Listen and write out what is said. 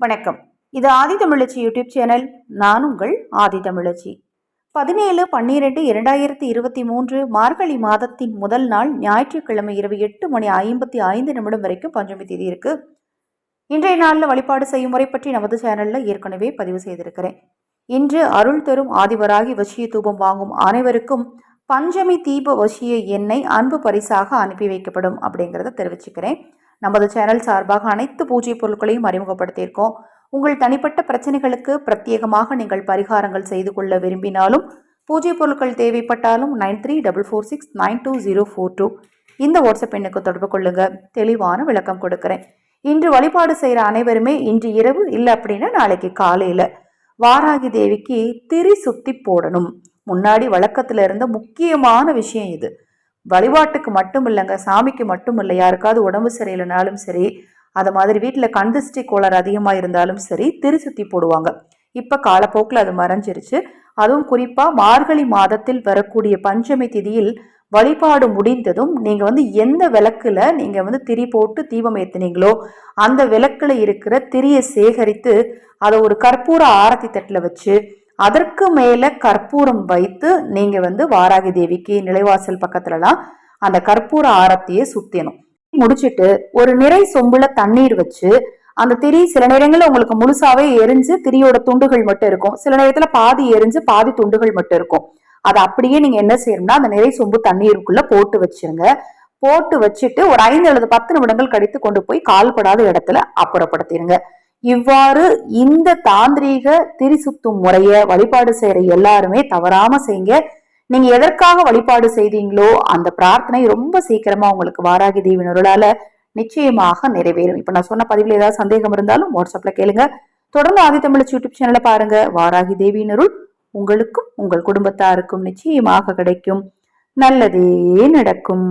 வணக்கம். இது ஆதி தமிழச்சி YouTube channel. நான் உங்கள் ஆதி தமிழச்சி. பதினேழு பன்னிரெண்டு இரண்டாயிரத்தி இருபத்தி மூன்று மார்கழி மாதத்தின் முதல் நாள் ஞாயிற்றுக்கிழமை இரவு எட்டு மணி ஐம்பத்தி ஐந்து நிமிடம் வரைக்கும் பஞ்சமி தேதி இருக்கு. இன்றைய நாளில் வழிபாடு செய்யும் முறை பற்றி நமது சேனலில் ஏற்கனவே பதிவு செய்திருக்கிறேன். இன்று அருள் தரும் ஆதிவராகி வசிய தூபம் வாங்கும் அனைவருக்கும் பஞ்சமி தீப வசிய எண்ணெய் அன்பு பரிசாக அனுப்பி வைக்கப்படும் அப்படிங்கிறத தெரிவிச்சுக்கிறேன். நமது சேனல் சார்பாக அனைத்து பூஜை பொருட்களையும் அறிமுகப்படுத்தியிருக்கோம். உங்கள் தனிப்பட்ட பிரச்சனைகளுக்கு பிரத்யேகமாக நீங்கள் பரிகாரங்கள் செய்து கொள்ள விரும்பினாலும் பூஜை பொருட்கள் தேவைப்பட்டாலும் nine three double four six nine two zero four two இந்த வாட்ஸ்அப் எண்ணுக்கு தொடர்பு கொள்ளுங்க. தெளிவான விளக்கம் கொடுக்குறேன். இன்று வழிபாடு செய்கிற அனைவருமே இன்று இரவு இல்லை அப்படின்னா நாளைக்கு காலையில் வாராகி தேவிக்கு திரி சுத்தி போடணும். முன்னாடி வழக்கத்தில் இருந்த முக்கியமான விஷயம் இது. வழிபாட்டுக்கு மட்டும் இல்லைங்க சாமிக்கு மட்டும் இல்லை. யாருக்காவது உடம்பு சரியில்லைனாலும் சரி அது மாதிரி வீட்டில் கந்திஷ்டி கோளாறு அதிகமாக இருந்தாலும் சரி திரி சுற்றி போடுவாங்க. இப்போ காலப்போக்கில் அது மறைஞ்சிருச்சு. அதுவும் குறிப்பாக மார்கழி மாதத்தில் வரக்கூடிய பஞ்சமி திதியில் வழிபாடு முடிந்ததும் நீங்கள் வந்து எந்த விளக்கில் நீங்கள் வந்து திரி போட்டு தீபம் ஏற்றுனீங்களோ அந்த விளக்கில் இருக்கிற திரியை சேகரித்து அதை ஒரு கற்பூர ஆரத்தி தட்டில் வச்சு அதற்கு மேலே கற்பூரம் வைத்து நீங்கள் வந்து வாராகி தேவிக்கு நிலைவாசல் பக்கத்துலலாம் அந்த கற்பூர ஆரத்தியை சுத்தியணும் முடிச்சுட்டு ஒரு நிறை சொம்புல தண்ணீர் வச்சு அந்த திரி சில நேரங்களில் உங்களுக்கு முழுசாவே எரிஞ்சு திரியோட துண்டுகள் மட்டும் இருக்கும். சில நேரத்தில் பாதி எரிஞ்சு பாதி துண்டுகள் மட்டும் இருக்கும். அதை அப்படியே நீங்க என்ன செய்யணும்னா அந்த நிறை சொம்பு தண்ணீருக்குள்ள போட்டு வச்சிருங்க. போட்டு வச்சுட்டு ஒரு ஐந்து அல்லது பத்து நிமிடங்கள் கழித்து கொண்டு போய் கால்படாத இடத்துல அப்புறப்படுத்திடுங்க இவ்வாறு இந்த தாந்திரீக திரிசுத்தும் முறைய வழிபாடு செய்யற எல்லாருமே தவறாம செய்யுங்க. நீங்க எதற்காக வழிபாடு செய்தீங்களோ அந்த பிரார்த்தனை ரொம்ப சீக்கிரமா உங்களுக்கு வாராகி தேவியின் நிச்சயமாக நிறைவேறும். இப்ப நான் சொன்ன பதிவில் ஏதாவது சந்தேகம் இருந்தாலும் வாட்ஸ்அப்ல கேளுங்க. தொடர்ந்து ஆதி தமிழ் யூடியூப் சேனலை பாருங்க. வாராகி தேவியின் அருள் உங்களுக்கும் உங்கள் குடும்பத்தாருக்கும் நிச்சயமாக கிடைக்கும். நல்லதே நடக்கும்.